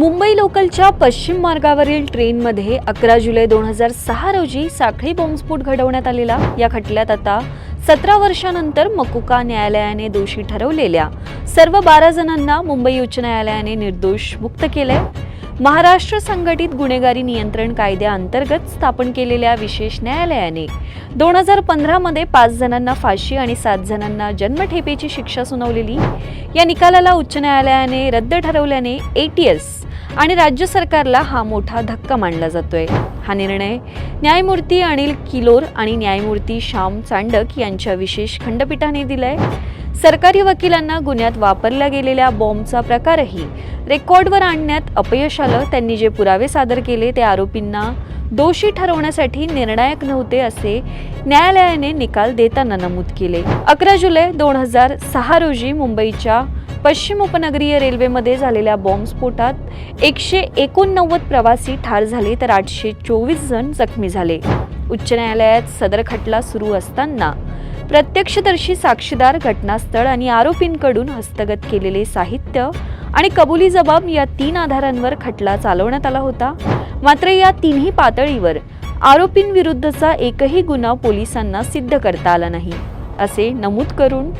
मुंबई लोकलच्या पश्चिम मार्गावरील ट्रेनमध्ये अकरा जुलै दोन हजार सहा रोजी साखळी बॉम्बस्फोट घडवण्यात आलेला. या खटल्यात आता सतरा वर्षानंतर मकुका न्यायालयाने दोषी ठरवलेल्या. सर्व बारा जणांना मुंबई उच्च न्यायालयाने निर्दोष मुक्त केलंय. महाराष्ट्र संघटित गुन्हेगारी नियंत्रण कायद्याअंतर्गत स्थापन केलेल्या विशेष न्यायालयाने दोन हजार पंधरामध्ये पाच जणांना फाशी आणि सात जणांना जन्मठेपेची शिक्षा सुनावलेली. या निकालाला उच्च न्यायालयाने रद्द ठरवल्याने ए टी एस आणि राज्य सरकारला हा मोठा धक्का मानला जातोय. हा निर्णय न्यायमूर्ती अनिल किलोर आणि न्यायमूर्ती श्याम चांडक यांच्या विशेष खंडपीठाने दिलाय. सरकारी वकिलांना गुन्ह्यात वापरल्या गेलेल्या बॉम्बचा प्रकारही रेकॉर्डवर आणण्यात अपयश आलं. त्यांनी जे पुरावे सादर केले ते आरोपींना दोषी ठरवण्यासाठी निर्णायक नव्हते असे न्यायालयाने निकाल देताना नमूद केले. अकरा जुलै दोन हजार सहा रोजी मुंबईच्या पश्चिम उपनगरीय रेल्वेमध्ये झालेल्या बॉम्बस्फोटात एकशे एकोणनव्वद प्रवासी ठार झाले तर आठशे चोवीस जण जखमी झाले. उच्च न्यायालयात सदर खटला सुरू असताना प्रत्यक्षदर्शी साक्षीदार घटनास्थळ आणि आरोपींकडून हस्तगत केलेले साहित्य आणि कबुली जबाब या तीन आधारांवर खटला चालवण्यात आला होता. मात्र या तिन्ही पातळीवर आरोपींविरुद्धचा एकही गुन्हा पोलिसांना सिद्ध करता आला नाही. असे नमूद करून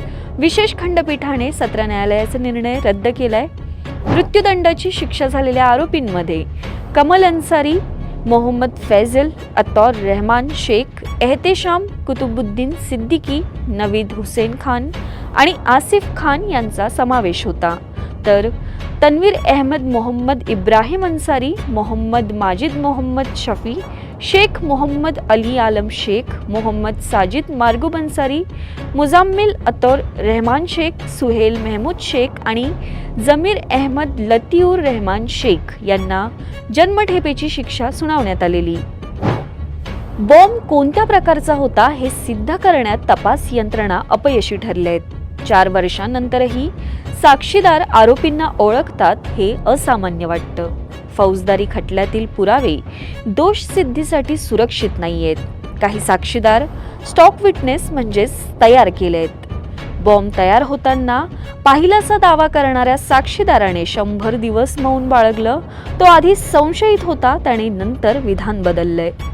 विशेष खंडपीठाने सत्र न्यायालयाचा निर्णय रद्द केलाय. मृत्यूदंडाची शिक्षा झालेल्या आरोपींमध्ये कमल अन्सारी मोहम्मद फैजल अतौर रहमान शेख एहतेशाम कुतुबुद्दीन सिद्दीकी नवीद हुसेन खान आणि आसिफ खान यांचा समावेश होता. तर तन्वीर अहमद मोहम्मद इब्राहिम अन्सारी मोहम्मद माजिद मोहम्मद शफी शेख मोहम्मद अली आलम शेख मोहम्मद साजिद मार्गुब अन्सारी मुजाम्मिल अतौर रहमान शेख सुहेल मेहमूद शेख आणि जमीर अहमद लतीउर रहमान शेख यांना जन्मठेपेची शिक्षा सुनावण्यात आलेली. बॉम्ब कोणत्या प्रकारचा होता हे सिद्ध करण्यात तपास यंत्रणा अपयशी ठरल्या आहेत चार वर्षांनंतरही साक्षीदार आरोपींना ओळखतात हे असामान्य वाटतं. फौजदारी खटल्यातील पुरावे दोष सिद्धीसाठी सुरक्षित नाहीयेत. काही साक्षीदार स्टॉक विटनेस म्हणजेच तयार केले आहेत बॉम्ब तयार होताना पाहिलाचा दावा करणाऱ्या साक्षीदाराने शंभर दिवस मौन बाळगलं तो आधी संशयित होता त्याने नंतर विधान बदललंय.